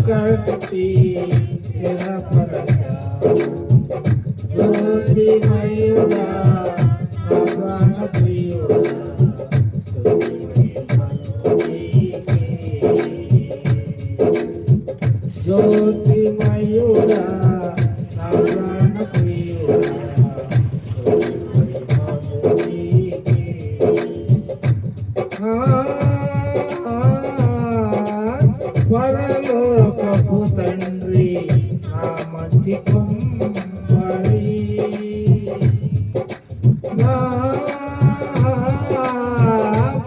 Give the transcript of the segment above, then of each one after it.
करती तेरा परचा जो भी मैं జ్యోతిమయుడా నారాయణ ప్రియుడా పరలోకపు తండ్రి నా మధ్య కొంబడి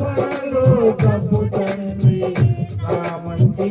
పరలోకపు తండ్రి నా మధ్య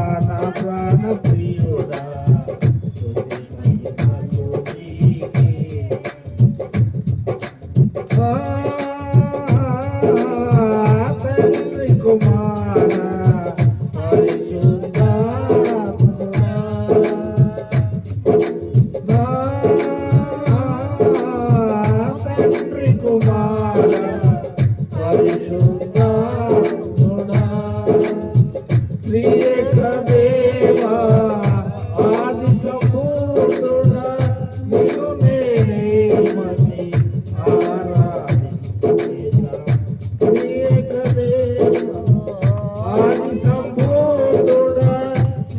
Oh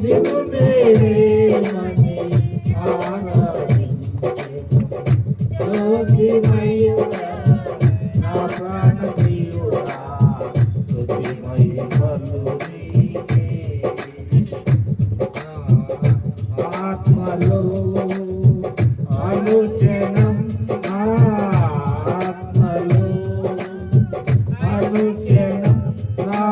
నిన్ను మేరే మని ఆరాధించే నా ప్రాణ జీవుడా శుద్ధిమయ బలు ఆత్మలో ఆలోచనం ఆత్మలో అనుచనం నా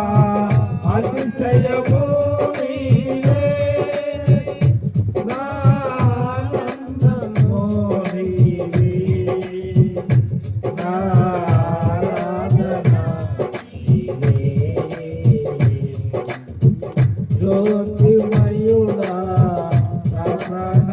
Bye.